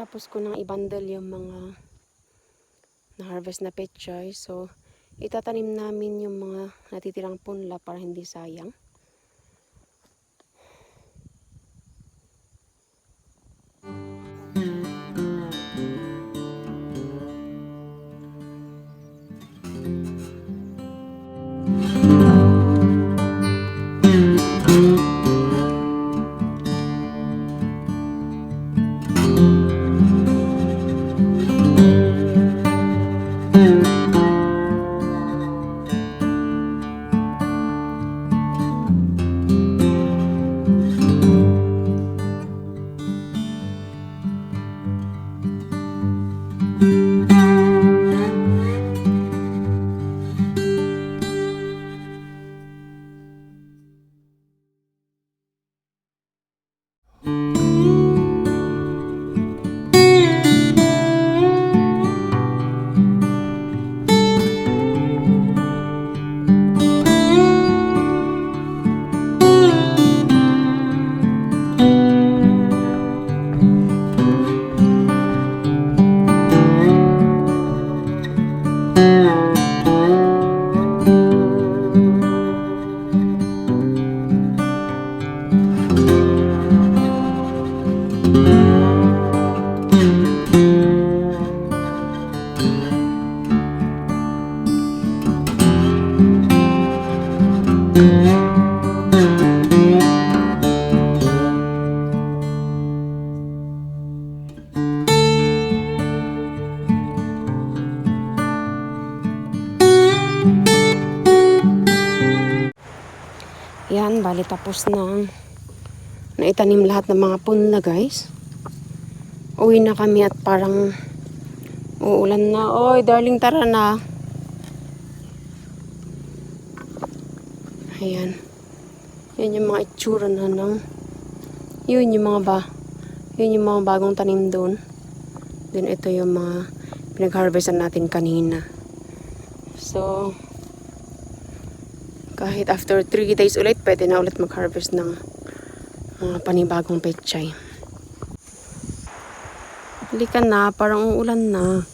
Natapos ko nang ibundle yung mga na-harvest na pechay. So, itatanim namin yung mga natitirang punla para hindi sayang. Tapos na. Naitanim lahat ng mga punla guys. Uwi na kami at parang uulan na. Oy, darling, tara na. Ayan. Yan yung mga itsura na ng... Yun yung mga ba... Yun yung mga bagong tanim doon. Then ito yung mga pinag-harvestan natin kanina. So, kahit after 3 days ulit, pwede na ulit mag-harvest ng mga panibagong pechay. Halika na, parang uulan na.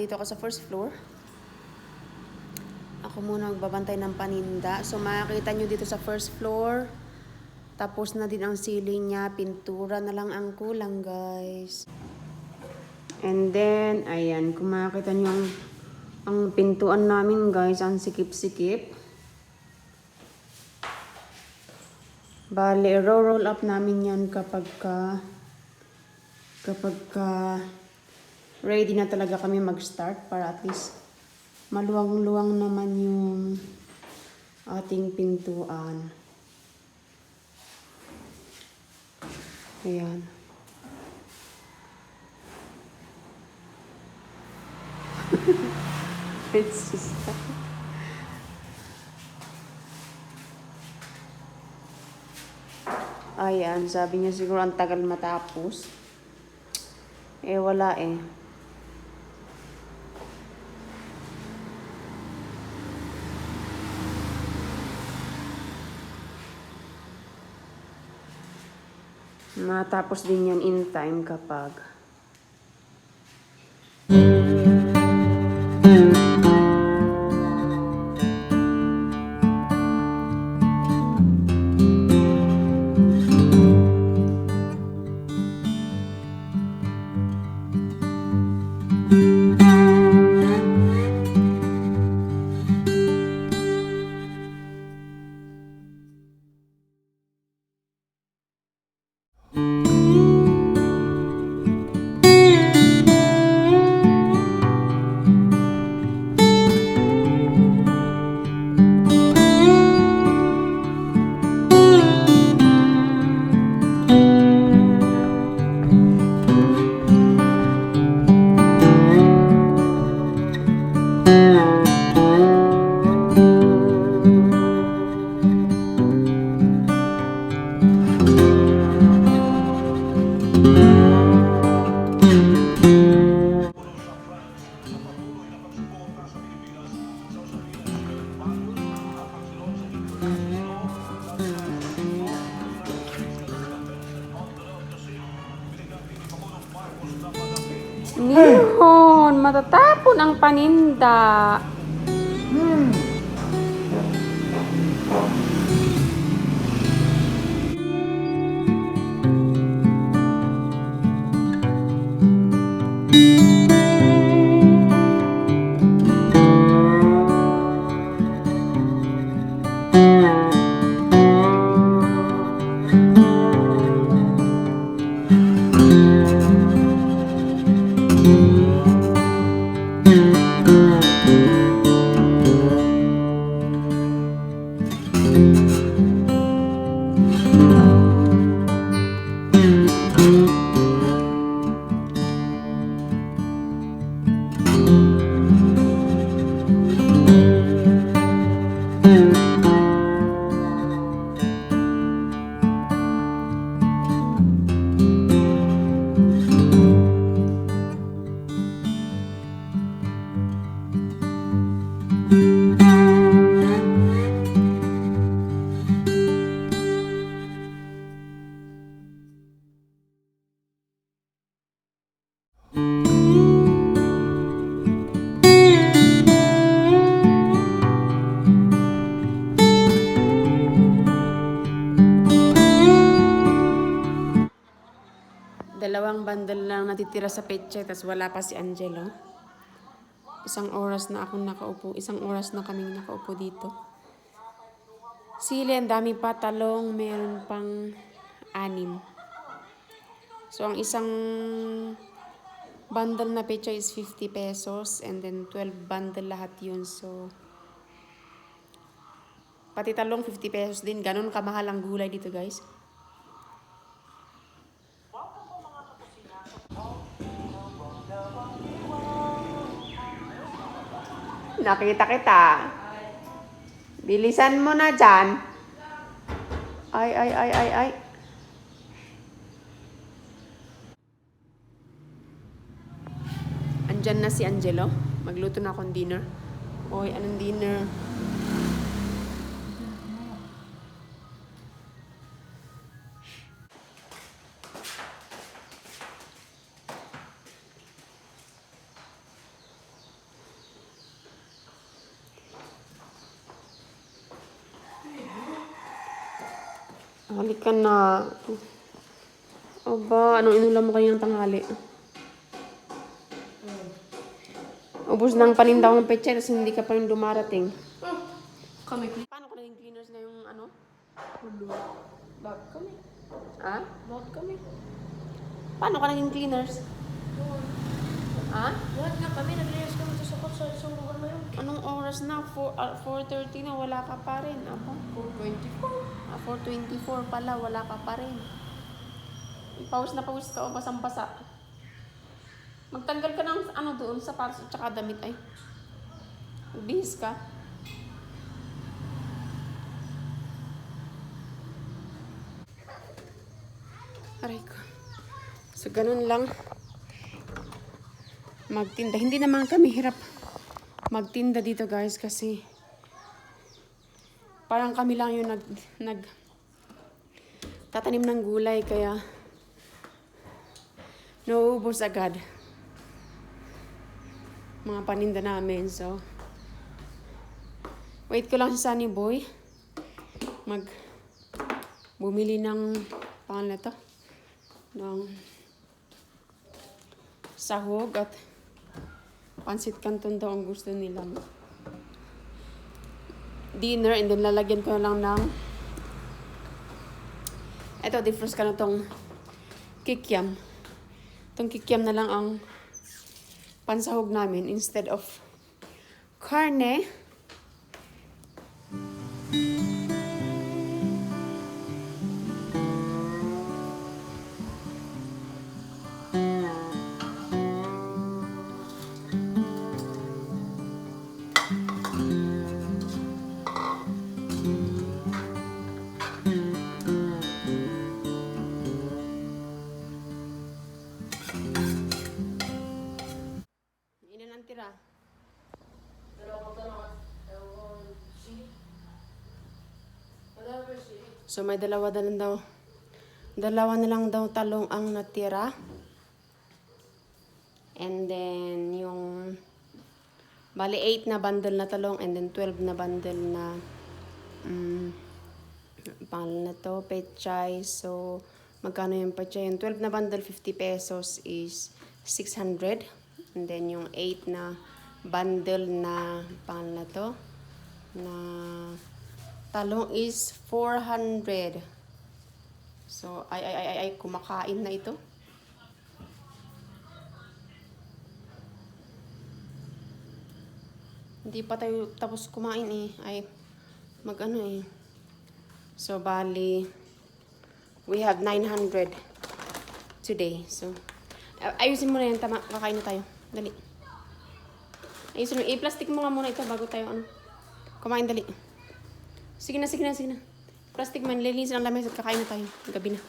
So, andito ako sa first floor. Ako muna magbabantay ng paninda. So, makikita nyo dito sa first floor. Tapos na din ang ceiling niya. Pintura na lang ang kulang, guys. And then, ayan. Kung makikita nyo ang, ang pintuan namin, guys, ang sikip-sikip. Bale, roll up namin yan kapag ka, kapag ka, ready na talaga kami mag-start para at least maluwang-luwang naman yung ating pintuan. Ayan. It's just... Ayan, sabi niya siguro ang tagal matapos. Eh, wala eh. Matapos din yan in time kapag、うんうん。Dalawang bundle lang natitira sa peche, tapos wala pa si Angelo. Isang oras na akong nakaupo. Isang oras na kaming nakaupo dito. Sili, ang dami pa. Talong, meron pang anim. So, ang isang bundle na pecha is 50 pesos and then 12 bundle lahat yun. So, pati talong 50 pesos din. Ganon kamahal ang gulay dito, guys. Nakita kita. Bilisan mo na dyan. Ay, ay, ay, ay, ay. Andyan na si Angelo. Magluto na akong dinner. Oy, anong dinner? Halika na. Aba, anong inulam mo kayong tanghali? Ubus ng paninda ng peche, tapos hindi ka pa rin dumarating. Kami. Paano ko naging cleaners na yung ano? Bakit kami? Ha? Bakit kami? Paano ka naging cleaners? Ha? Bakit nga kami? Naglinis kami sa sa isang lugar na yun. Anong oras na? 4, ah, 4.30 na, wala ka pa rin. Aba, 424. ah, 4.24 pala, wala ka pa rin. Pawis na pawis ka o basang-basa. Magtanggal ka ng ano doon sa paros at saka damit ay. Bihis ka. Aray ko. So, ganun lang. Magtinda. Hindi naman kami hirap magtinda dito guys kasi parang kami lang yung nag, nag tatanim ng gulay kaya nauubos agad mga paninda namin. So wait ko lang si Sunny Boy mag bumili ng pangalan to? Ng sahog at pansit canton daw ang gusto nila. Dinner and then lalagyan ko lang ng eto defrost ka na tong kikiam. Tong kikiam na lang ang pansahog namin instead of karne ilan ang tira So may dalawa na lang daw. Dalawa na lang daw talong ang natira. And then yung bali 8 na bundle na talong and then 12 na bundle na um, pangalan na to, pechay. So magkano yung pechay? Yung 12 na bundle 50 pesos is 600. And then yung 8 na bundle na pangalan na to na talong is 400. So, ay, ay, ay, ay, ay, kumakain na ito. Hindi pa tayo tapos kumain eh. Ay, mag ano eh. So, bali, we have 900 today. So, ay- ayusin mo na yan. Tama, kakain na tayo. Dali. Ayusin mo. I-plastic mo nga muna ito bago tayo ano. Kumain dali. Sige na, sige na, sige na. Plastic man, lilinisin ang lamesa at kakain na tayo. Gabi na.